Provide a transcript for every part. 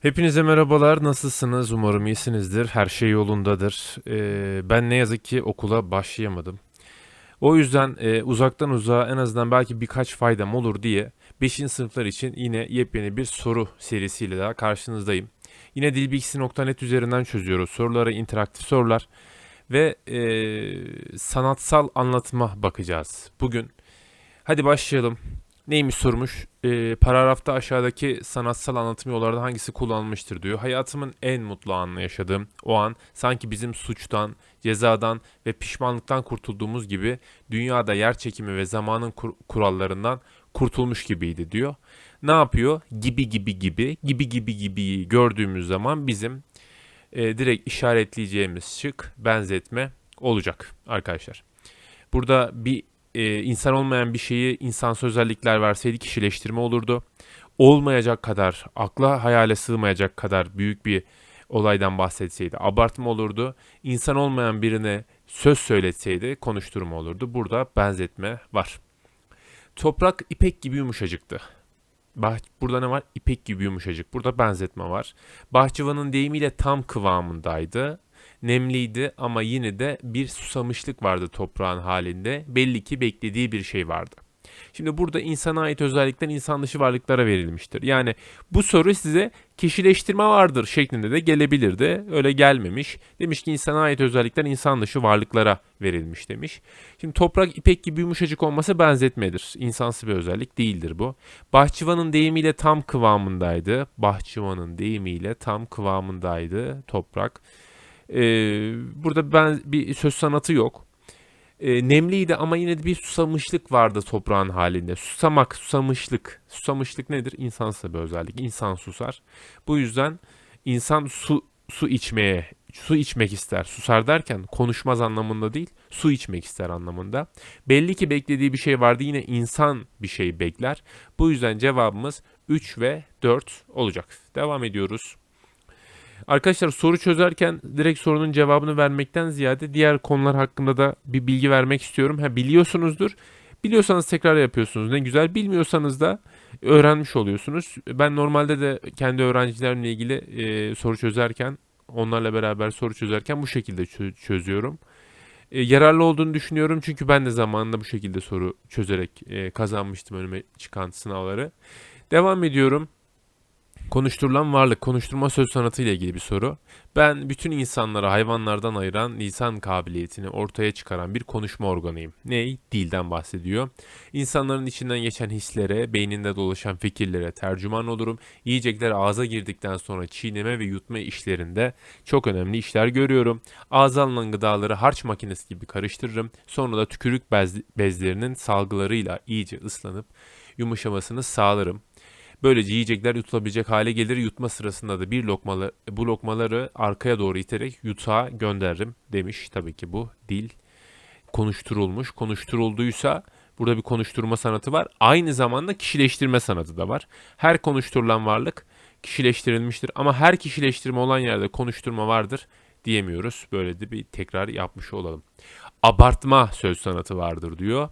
Hepinize merhabalar. Nasılsınız? Umarım iyisinizdir. Her şey yolundadır. Ee, ben ne yazık ki okula başlayamadım. O yüzden e, uzaktan uzağa en azından belki birkaç faydam olur diye 5. sınıflar için yine yepyeni bir soru serisiyle daha karşınızdayım. Yine dilbilgisi.net üzerinden çözüyoruz soruları, interaktif sorular ve e, sanatsal anlatıma bakacağız. Bugün hadi başlayalım. Neymiş sormuş? Ee, paragrafta aşağıdaki sanatsal anlatım yollardan hangisi kullanılmıştır diyor. Hayatımın en mutlu anını yaşadığım o an sanki bizim suçtan, cezadan ve pişmanlıktan kurtulduğumuz gibi dünyada yer çekimi ve zamanın kur- kurallarından kurtulmuş gibiydi diyor. Ne yapıyor? Gibi gibi gibi, gibi gibi gibi gördüğümüz zaman bizim e, direkt işaretleyeceğimiz şık benzetme olacak arkadaşlar. Burada bir e, insan olmayan bir şeyi insansız özellikler verseydi kişileştirme olurdu. Olmayacak kadar, akla hayale sığmayacak kadar büyük bir olaydan bahsetseydi abartma olurdu. İnsan olmayan birine söz söyletseydi konuşturma olurdu. Burada benzetme var. Toprak ipek gibi yumuşacıktı. Bah burada ne var? İpek gibi yumuşacık. Burada benzetme var. Bahçıvanın deyimiyle tam kıvamındaydı. Nemliydi ama yine de bir susamışlık vardı toprağın halinde. Belli ki beklediği bir şey vardı. Şimdi burada insana ait özellikler insan dışı varlıklara verilmiştir. Yani bu soru size kişileştirme vardır şeklinde de gelebilirdi. Öyle gelmemiş. Demiş ki insana ait özellikler insan dışı varlıklara verilmiş demiş. Şimdi toprak ipek gibi yumuşacık olması benzetmedir. İnsansı bir özellik değildir bu. Bahçıvanın deyimiyle tam kıvamındaydı. Bahçıvanın deyimiyle tam kıvamındaydı toprak. Ee, burada ben bir söz sanatı yok. Ee, nemliydi ama yine de bir susamışlık vardı toprağın halinde. Susamak, susamışlık. Susamışlık nedir? İnsansı bir özellik. İnsan susar. Bu yüzden insan su su içmeye, su içmek ister. Susar derken konuşmaz anlamında değil, su içmek ister anlamında. Belli ki beklediği bir şey vardı. Yine insan bir şey bekler. Bu yüzden cevabımız 3 ve 4 olacak. Devam ediyoruz. Arkadaşlar soru çözerken direkt sorunun cevabını vermekten ziyade diğer konular hakkında da bir bilgi vermek istiyorum. Ha biliyorsunuzdur. Biliyorsanız tekrar yapıyorsunuz. Ne güzel. Bilmiyorsanız da öğrenmiş oluyorsunuz. Ben normalde de kendi öğrencilerimle ilgili e, soru çözerken, onlarla beraber soru çözerken bu şekilde çö- çözüyorum. E, yararlı olduğunu düşünüyorum çünkü ben de zamanında bu şekilde soru çözerek e, kazanmıştım önüme çıkan sınavları. Devam ediyorum. Konuşturulan varlık, konuşturma söz sanatı ile ilgili bir soru. Ben bütün insanları hayvanlardan ayıran lisan kabiliyetini ortaya çıkaran bir konuşma organıyım. Ney? Dilden bahsediyor. İnsanların içinden geçen hislere, beyninde dolaşan fikirlere tercüman olurum. Yiyecekler ağza girdikten sonra çiğneme ve yutma işlerinde çok önemli işler görüyorum. Ağza alınan gıdaları harç makinesi gibi karıştırırım. Sonra da tükürük bez- bezlerinin salgılarıyla iyice ıslanıp yumuşamasını sağlarım. Böylece yiyecekler yutulabilecek hale gelir. Yutma sırasında da bir lokmalı, bu lokmaları arkaya doğru iterek yutağa gönderirim demiş. Tabii ki bu dil konuşturulmuş. Konuşturulduysa burada bir konuşturma sanatı var. Aynı zamanda kişileştirme sanatı da var. Her konuşturulan varlık kişileştirilmiştir ama her kişileştirme olan yerde konuşturma vardır diyemiyoruz. Böyle de bir tekrar yapmış olalım. Abartma söz sanatı vardır diyor.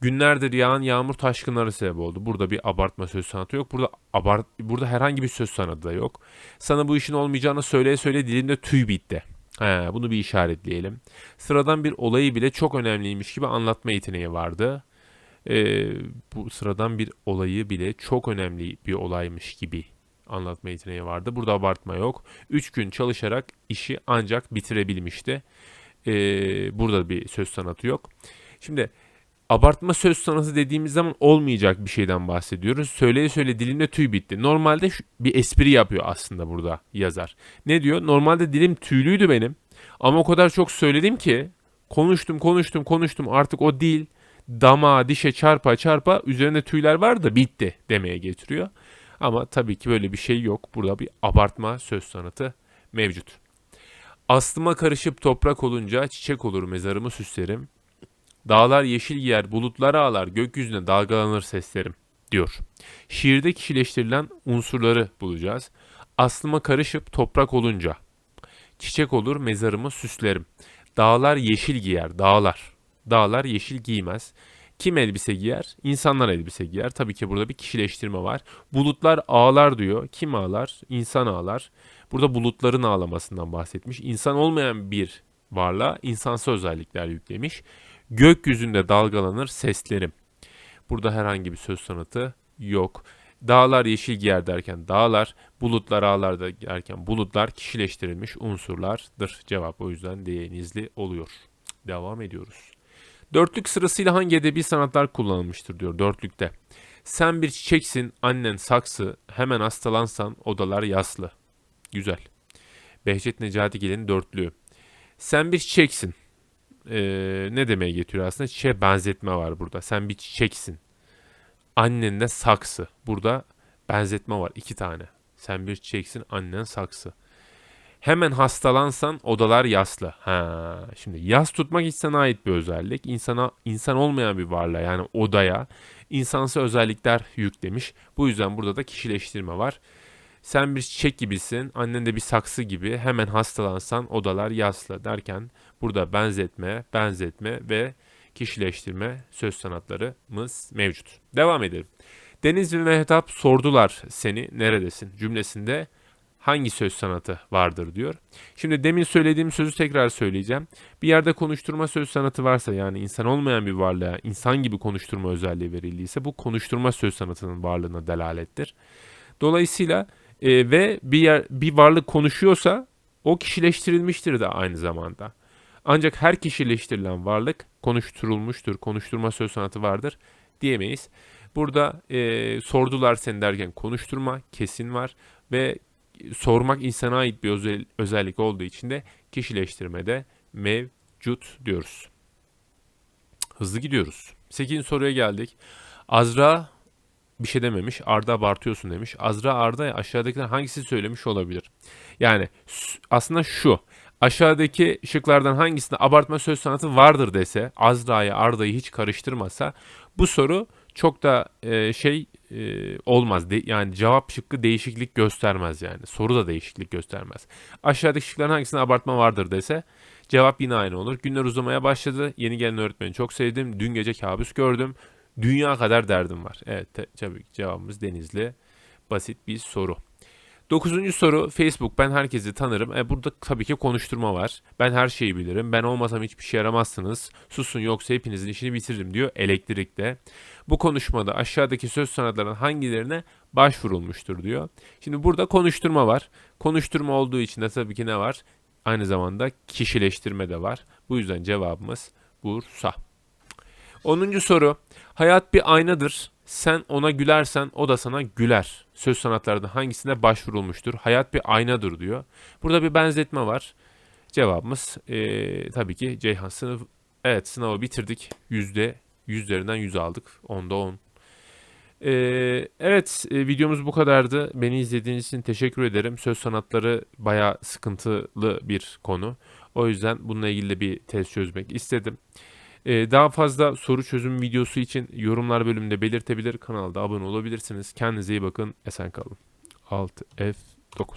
Günlerdir yağan yağmur taşkınları sebep oldu. Burada bir abartma söz sanatı yok. Burada abart burada herhangi bir söz sanatı da yok. Sana bu işin olmayacağını söyleye söyle dilimde tüy bitti. He, bunu bir işaretleyelim. Sıradan bir olayı bile çok önemliymiş gibi anlatma yeteneği vardı. Ee, bu sıradan bir olayı bile çok önemli bir olaymış gibi anlatma yeteneği vardı. Burada abartma yok. 3 gün çalışarak işi ancak bitirebilmişti. Ee, burada bir söz sanatı yok. Şimdi abartma söz sanatı dediğimiz zaman olmayacak bir şeyden bahsediyoruz. Söyleye söyle dilimde tüy bitti. Normalde bir espri yapıyor aslında burada yazar. Ne diyor? Normalde dilim tüylüydü benim. Ama o kadar çok söyledim ki konuştum konuştum konuştum artık o dil damağa dişe çarpa çarpa üzerinde tüyler var da bitti demeye getiriyor. Ama tabii ki böyle bir şey yok. Burada bir abartma söz sanatı mevcut. Aslıma karışıp toprak olunca çiçek olur mezarımı süslerim. Dağlar yeşil giyer, bulutlar ağlar, gökyüzüne dalgalanır seslerim diyor. Şiirde kişileştirilen unsurları bulacağız. Aslıma karışıp toprak olunca çiçek olur mezarımı süslerim. Dağlar yeşil giyer, dağlar. Dağlar yeşil giymez. Kim elbise giyer? İnsanlar elbise giyer. Tabii ki burada bir kişileştirme var. Bulutlar ağlar diyor. Kim ağlar? İnsan ağlar. Burada bulutların ağlamasından bahsetmiş. İnsan olmayan bir varlığa insansı özellikler yüklemiş. Gökyüzünde dalgalanır seslerim. Burada herhangi bir söz sanatı yok. Dağlar yeşil giyer derken dağlar, bulutlar ağlar derken bulutlar kişileştirilmiş unsurlardır. Cevap o yüzden denizli oluyor. Devam ediyoruz. Dörtlük sırasıyla hangi edebi sanatlar kullanılmıştır diyor dörtlükte. Sen bir çiçeksin, annen saksı, hemen hastalansan odalar yaslı. Güzel. Behçet Necatigil'in dörtlüğü. Sen bir çiçeksin. Ee, ne demeye getiriyor aslında? Çiçeğe benzetme var burada. Sen bir çiçeksin. Annen de saksı. Burada benzetme var iki tane. Sen bir çiçeksin, annen saksı. Hemen hastalansan odalar yaslı. Ha, şimdi yas tutmak insana ait bir özellik. İnsana insan olmayan bir varlığa yani odaya insansı özellikler yüklemiş. Bu yüzden burada da kişileştirme var. Sen bir çiçek gibisin, annen de bir saksı gibi. Hemen hastalansan odalar yaslı derken burada benzetme, benzetme ve kişileştirme söz sanatlarımız mevcut. Devam edelim. Deniz ve Mehtap sordular seni neredesin cümlesinde hangi söz sanatı vardır diyor. Şimdi demin söylediğim sözü tekrar söyleyeceğim. Bir yerde konuşturma söz sanatı varsa yani insan olmayan bir varlığa insan gibi konuşturma özelliği verildiyse bu konuşturma söz sanatının varlığına delalettir. Dolayısıyla e, ve bir yer bir varlık konuşuyorsa o kişileştirilmiştir de aynı zamanda. Ancak her kişileştirilen varlık konuşturulmuştur, konuşturma söz sanatı vardır diyemeyiz. Burada e, sordular seni derken konuşturma kesin var ve sormak insana ait bir özel, özellik olduğu için de kişileştirmede mevcut diyoruz. Hızlı gidiyoruz. 8. soruya geldik. Azra bir şey dememiş. Arda abartıyorsun demiş. Azra Arda'ya aşağıdakiler hangisi söylemiş olabilir? Yani aslında şu. Aşağıdaki şıklardan hangisinde abartma söz sanatı vardır dese, Azra'yı Arda'yı hiç karıştırmasa bu soru çok da e, şey e, olmaz. De- yani cevap şıkkı değişiklik göstermez yani. Soru da değişiklik göstermez. Aşağıdaki şıkların hangisinde abartma vardır dese cevap yine aynı olur. Günler uzamaya başladı. Yeni gelen öğretmeni çok sevdim. Dün gece kabus gördüm. Dünya kadar derdim var. Evet tabii cevabımız Denizli. Basit bir soru. Dokuzuncu soru Facebook ben herkesi tanırım. E, burada tabii ki konuşturma var. Ben her şeyi bilirim. Ben olmasam hiçbir şey yaramazsınız. Susun yoksa hepinizin işini bitiririm diyor elektrikte. Bu konuşmada aşağıdaki söz sanatlarının hangilerine başvurulmuştur diyor. Şimdi burada konuşturma var. Konuşturma olduğu için de tabii ki ne var? Aynı zamanda kişileştirme de var. Bu yüzden cevabımız Bursa. 10. soru. Hayat bir aynadır. Sen ona gülersen o da sana güler. Söz sanatlarında hangisine başvurulmuştur? Hayat bir aynadır diyor. Burada bir benzetme var. Cevabımız eee, tabii ki Ceyhan sınıf. Evet sınavı bitirdik. Yüzde yüzlerinden yüz aldık. Onda on. Eee, evet e, videomuz bu kadardı. Beni izlediğiniz için teşekkür ederim. Söz sanatları bayağı sıkıntılı bir konu. O yüzden bununla ilgili bir test çözmek istedim. Ee, daha fazla soru çözüm videosu için yorumlar bölümünde belirtebilir. Kanalda abone olabilirsiniz. Kendinize iyi bakın. Esen kalın. Alt F9